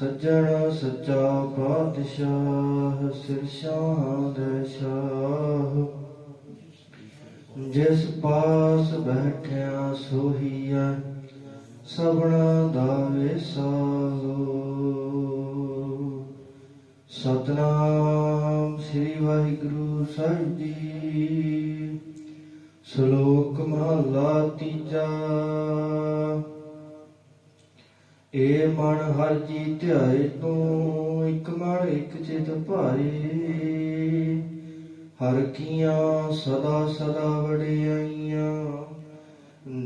ਸੱਜਣ ਸੱਚਾ ਪਾਤਸ਼ਾਹ ਸਿਰਸ਼ਾਹ ਦੇ ਸ਼ਾਹ ਜਿਸ ਪਾਸ ਬੈਠਿਆ ਸੋਹੀਐ ਸਭਨਾ ਦਾ ਵਿਸਾਹੋ ਸਤਨਾਮ ਸ੍ਰੀ ਵਾਹਿਗੁਰੂ ਸਾਹਿਬ ਜੀ। ਸ਼ਲੋਕ ਮਹਲਾ ਤੀਜਾ। ਏ ਮਨ ਹਰ ਜੀ ਧਿਆਏ ਤੂੰ, ਇੱਕ ਮਨ ਇੱਕ ਚਿਤ ਭਾਈ ਹਰ ਕੀਆਂ ਸਦਾ ਸਦਾ ਵਡਿਆਈਆਂ,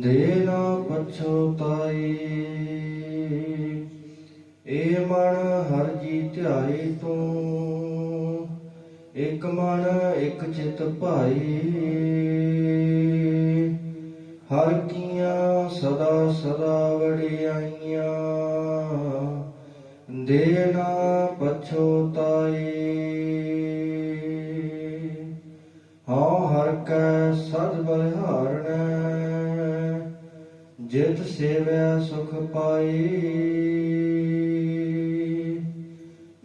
ਦੇ ਨਾ ਪਛੋਤਾਏ ਏ ਮਨ ਹਰ ਜੀ ਧਿਆਏ ਤੂੰ, ਇੱਕ ਮਨ ਇੱਕ ਚਿਤ ਭਾਈ ਹਰ ਕੀਆਂ ਸਦਾ ਸਦਾ ਵਡਿਆਈਆਂ। ਦੇਣਾ ਪਛੋਤਾਈ ਪਛੋਤਾਏ ਹਉ ਹਰ ਕੈ ਸਦ ਬਲਿਹਾਰਣੈ ਜਿਤ ਸੇਵੈ ਸੁਖ ਪਾਈ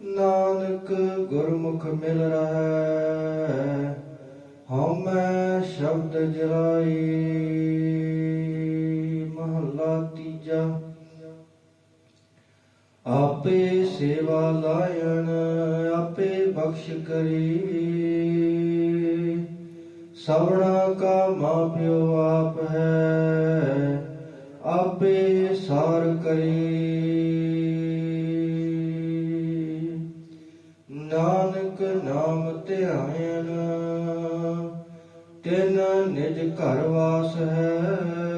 ਨਾਨਕ ਗੁਰਮੁਖ ਮਿਲ ਰਹੈ, ਹਉ ਮੈਂ ਸ਼ਬਦ ਜਲਾਈ ਆਪੇ ਸੇਵਾ ਲਾਇਣ, ਆਪੇ ਬਖਸ਼ ਕਰੀ। ਸਵਣਾ ਕਾ ਮਾਪਿਓ ਆਪ ਹੈ, ਆਪੇ ਸਾਰ ਕਰੀ। ਨਾਨਕ ਨਾਮ ਧਿਆਇਨ, ਤਿਨ ਨਿਜ ਘਰ ਵਾਸ ਹੈ।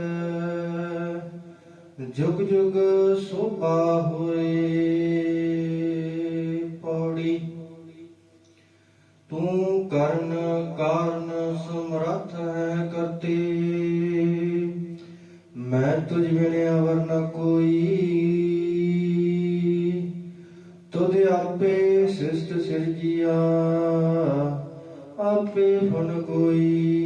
ਜੁਗ ਜੁਗ ਸੋਭਾ ਹੋਏ ਪੌੜੀ। ਤੂੰ ਕਰਨ ਕਾਰਨ ਸਮਰੱਥ ਹੈ ਕਰਤੇ। ਮੈਂ ਤੁਝ ਬਿਨ ਅਵਰ ਕੋਈ। ਤੁਧ ਆਪੇ ਸਿਸਟ ਸਿਰਜੀਆ, ਆਪੇ ਫਨ ਕੋਈ।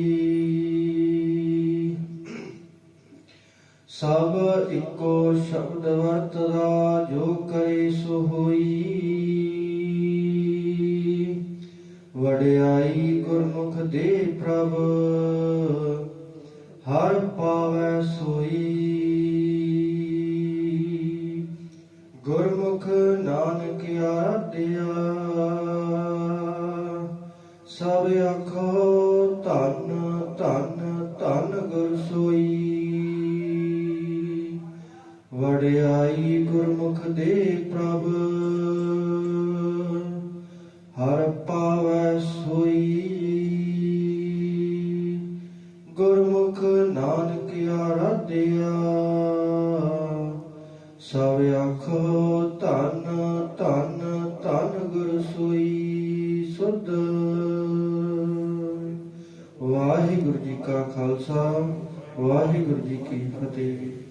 ਸਭ ਇੱਕੋ ਸ਼ਬਦ ਵਰਤਦਾ, ਜੋ ਕਰੇ ਸੋ ਹੋਈ। ਵਡਿਆਈ ਗੁਰਮੁਖ ਦੇ ਪ੍ਰਭ, ਹਰ ਪਾਵੈ ਸੋਈ। ਗੁਰਮੁਖ ਨਾਨਕ ਆਰਾਧਿਆ, ਸਭ ਆਖੋ ਵਡਿਆਈ ਗੁਰਮੁਖ ਦੇ ਪ੍ਰਭ। ਹਰ ਪਾਵੈ ਸੋਈ। ਗੁਰਮੁਖ ਨਾਨਕ ਆਰਾਧਿਆ। ਸਭ ਆਖੋ ਧੰਨ ਧੰਨ ਧੰਨ ਗੁਰ ਸੋਈ ਸੁਧ। ਵਾਹਿਗੁਰੂ ਜੀ ਕਾ ਖਾਲਸਾ, ਵਾਹਿਗੁਰੂ ਜੀ ਕੀ ਫਤਿਹ।